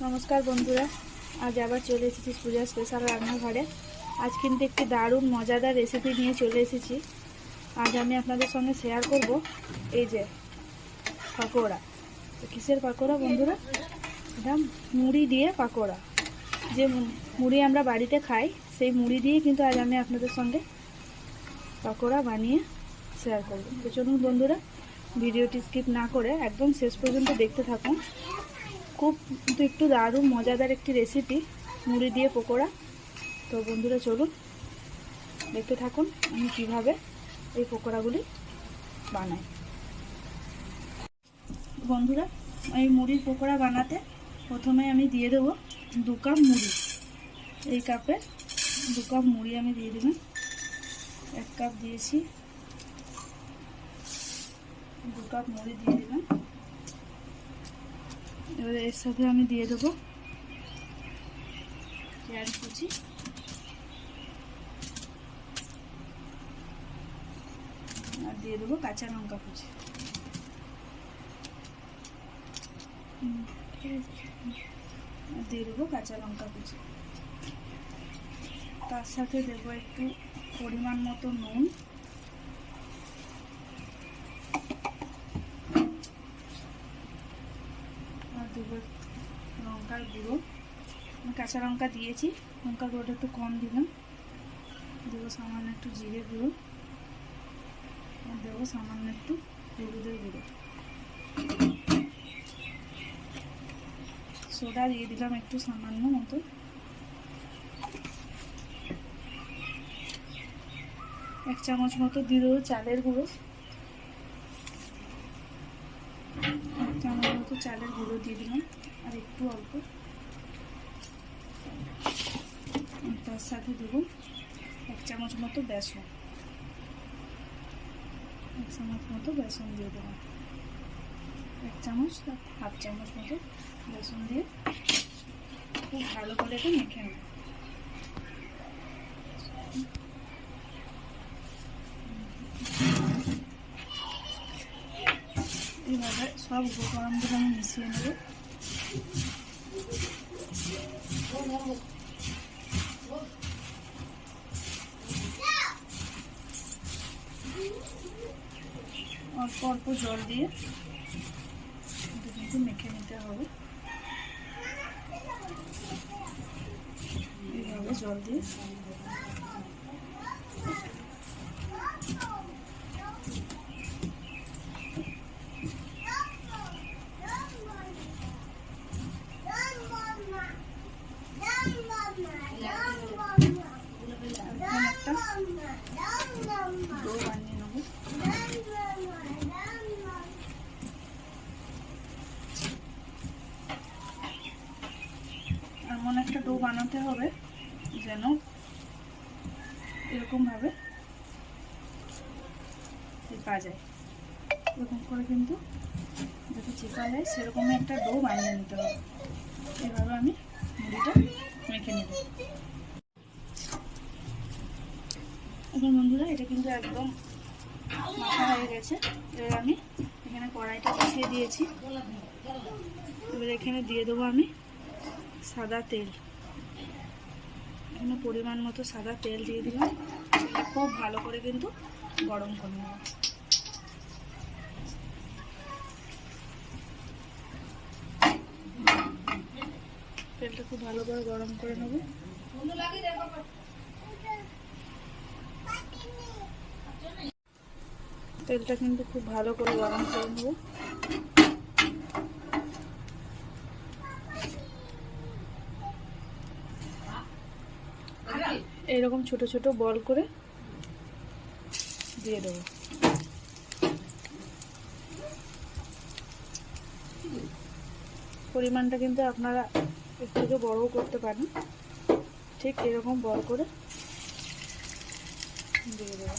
নমস্কার বন্ধুরা, আজ আবার চলে এসেছি পূজা স্পেশাল রান্নাঘরে। আজ কিন্তু একটি দারুণ মজাদার রেসিপি নিয়ে চলে এসেছি। আজ আমি আপনাদের সঙ্গে শেয়ার করব এই যে পাকোড়া। কিসের পাকোড়া বন্ধুরা? এটা মুড়ি দিয়ে পাকোড়া। যে মুড়ি আমরা বাড়িতে খাই, সেই মুড়ি দিয়ে কিন্তু আজ আমি আপনাদের সঙ্গে পাকোড়া বানিয়ে শেয়ার করব। তো চলুন বন্ধুরা, ভিডিওটি স্কিপ না করে একদম শেষ পর্যন্ত দেখতে থাকুন। খুব কিন্তু একটু দারুণ, মজাদার একটি রেসিপি মুড়ি দিয়ে পকোড়া। তো বন্ধুরা, চলুন দেখতে থাকুন আমি কীভাবে এই পকোড়াগুলি বানাই। বন্ধুরা, এই মুড়ির পকোড়া বানাতে প্রথমে আমি দিয়ে দেবো দু কাপ মুড়ি। এই কাপে দু কাপ মুড়ি আমি দিয়ে দেবেন এক কাপ দিয়েছি। দু কাপ মুড়ি দিয়ে দেবেন এবারে এর সাথে আমি দিয়ে দেবো পেঁয়াজ কুচি। আর দিয়ে দেবো কাঁচা লঙ্কা কুচি। দিয়ে দেবো কাঁচা লঙ্কা কুচি। তার সাথে দেবো একটু পরিমাণ মতো নুন আর দেবো লঙ্কার গুঁড়ো কাঁচা লঙ্কা দিয়েছি লঙ্কার গুঁড়োটা একটু কম দিলাম। দেবো সামান্য একটু জিরে গুঁড়ো। আর দেবো সামান্য একটু হলুদের গুঁড়ো। সোডা দিয়ে দিলাম একটু সামান্য মতো। এক চামচ মতো দেবো চালের গুঁড়ো। এক চামচ মতো চালের গুঁড়ো দিয়ে দিলাম, আর একটু অল্প। তার সাথে দেবো এক চামচ মতো বেসন। এক চামচ মতো বেসন দিয়ে দেবো। এক চামচ হাফ চামচ মতো বেসন দিয়ে খুব ভালো করে এটা মেখে নেব। সব উপকরণগুলো আমি মিশিয়ে নেব। অল্প অল্প জল দিয়ে কিন্তু মেখে নিতে হবে। এইভাবে জল দিয়ে এখন একটা ডো বানিয়ে নেব এমন একটা ডো বানাতে হবে, যেন এরকমভাবে চেপা যায় এরকম করে কিন্তু যাতে চেপা যায়, সেরকমই একটা ডো বানিয়ে নিতে হবে। এভাবে আমি মুড়িটা মেখে নেব। এখন বন্ধুরা, এটা কিন্তু একদম মাখা হয়ে গেছে। এবার আমি এখানে কড়াইটা বসিয়ে দিয়েছি। এবার এখানে দিয়ে দেবো আমি সাদা তেল। এখানে পরিমাণ মতো সাদা তেল দিয়ে দিলাম। খুব ভালো করে কিন্তু গরম করে নেব। তেলটা খুব ভালো করে গরম করে নেব। তেলটা কিন্তু খুব ভালো করে গরম করে নেব। এরকম ছোট ছোট বল করে দিয়ে দেবো। পরিমাণটা কিন্তু আপনারা থেকে বড়ও করতে পারেন। ঠিক এরকম বল করে দিয়ে দেবো।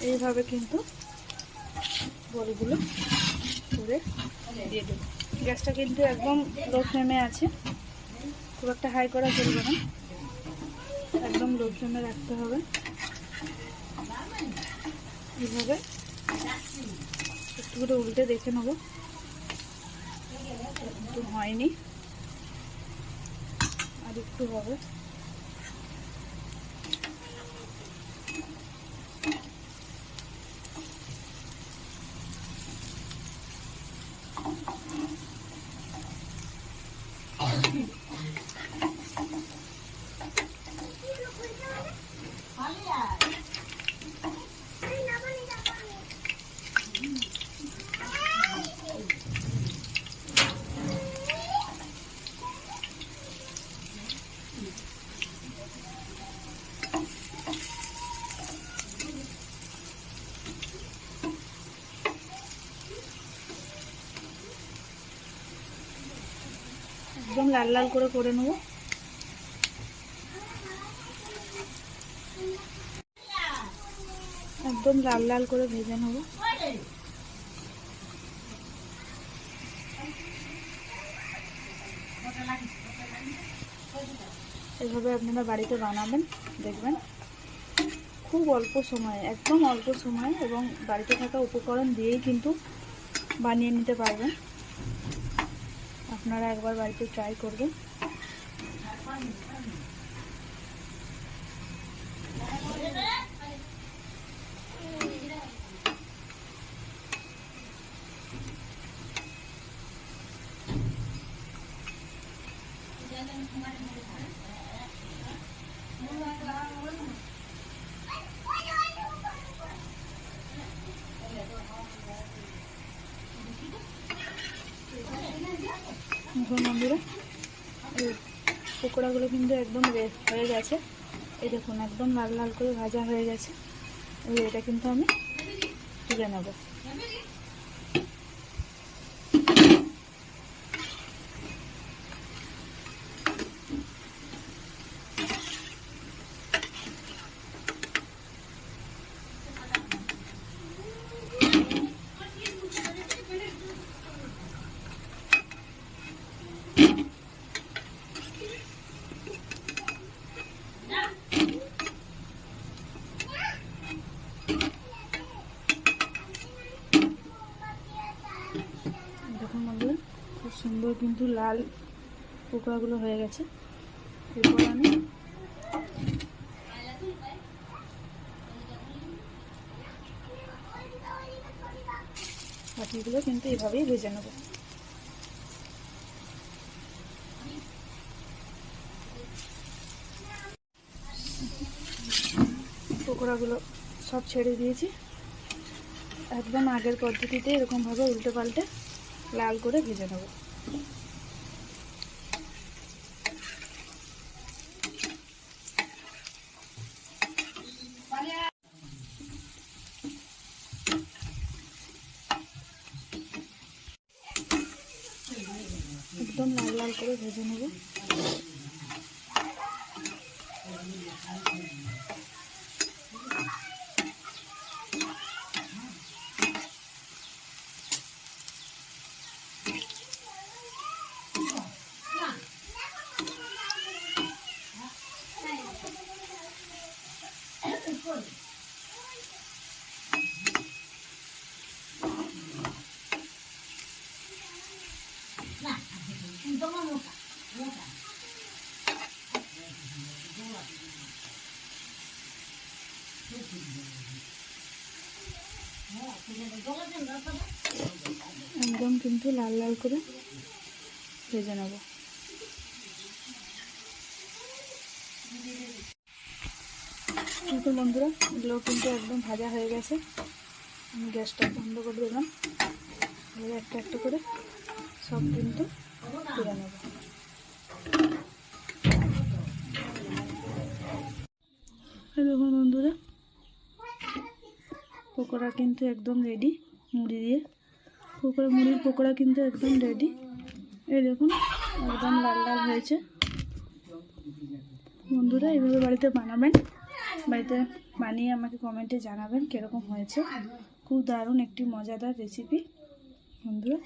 এইভাবে কিন্তু বড়িগুলো করে দিয়ে দেবো। গ্যাসটা কিন্তু একদম লো ফ্লেমে আছে। খুব একটা হাই করা চলবে না। একদম লো ফ্লেমে রাখতে হবে। এইভাবে একটু করে উল্টে দেখে নেব। হয়নি। আর একটু হবে। একদম লাল লাল করে করে নেব। একদম লাল লাল করে ভেজে নেব। এভাবে আপনারা বাড়িতে বানাবেন, দেখবেন। খুব অল্প সময়ে, একদম অল্প সময়ে এবং বাড়িতে থাকা উপকরণ দিয়েই কিন্তু বানিয়ে নিতে পারবেন। আপনারা একবার বাড়িতে ট্রাই করবেন এখন বন্ধুরা এই পকোড়াগুলো কিন্তু একদম রেস্ট হয়ে গেছে। এই দেখুন, একদম লাল লাল করে ভাজা হয়ে গেছে। এবার এটা কিন্তু আমি তুলে নেব দেখুন বন্ধুরা খুব কিন্তু লাল পকোড়াগুলো হয়ে গেছে। এরপর আমি বাকিগুলো কিন্তু এভাবেই ভেজে নেব। পকোড়াগুলো সব ছেড়ে দিয়েছি। একদম আগের পদ্ধতিতে এরকমভাবে উল্টে পাল্টে লাল করে ভেজে নেব। একদম লাল লাল করে ভেজে নেব। একদম কিন্তু লাল লাল করে ভেজে নেব। কিন্তু বন্ধুরা, এগুলো কিন্তু একদম ভাজা হয়ে গেছে। আমি গ্যাসটা বন্ধ করে দিলাম। একটা একটা করে সব কিন্তু তুলে নেব এই দেখুন বন্ধুরা পকোড়া কিন্তু একদম রেডি মুড়ি দিয়ে। পকোড়া, মুড়ির পকোড়া কিন্তু একদম রেডি এই দেখুন, একদম লাল লাল হয়েছে। বন্ধুরা এইভাবে বাড়িতে বানাবেন। বাড়িতে বানিয়ে আমাকে কমেন্টে জানাবেন কীরকম হয়েছে। খুব দারুণ একটি মজাদার রেসিপি বন্ধুরা,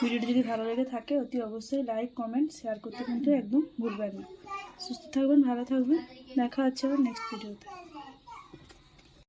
ভিডিওটি যদি ভালো লেগে থাকে, অতি অবশ্যই লাইক কমেন্ট শেয়ার করতে কিন্তু একদম ভুলবেন না। সুস্থ থাকবেন, ভালো থাকবেন। দেখা হচ্ছে আবার নেক্সট ভিডিওতে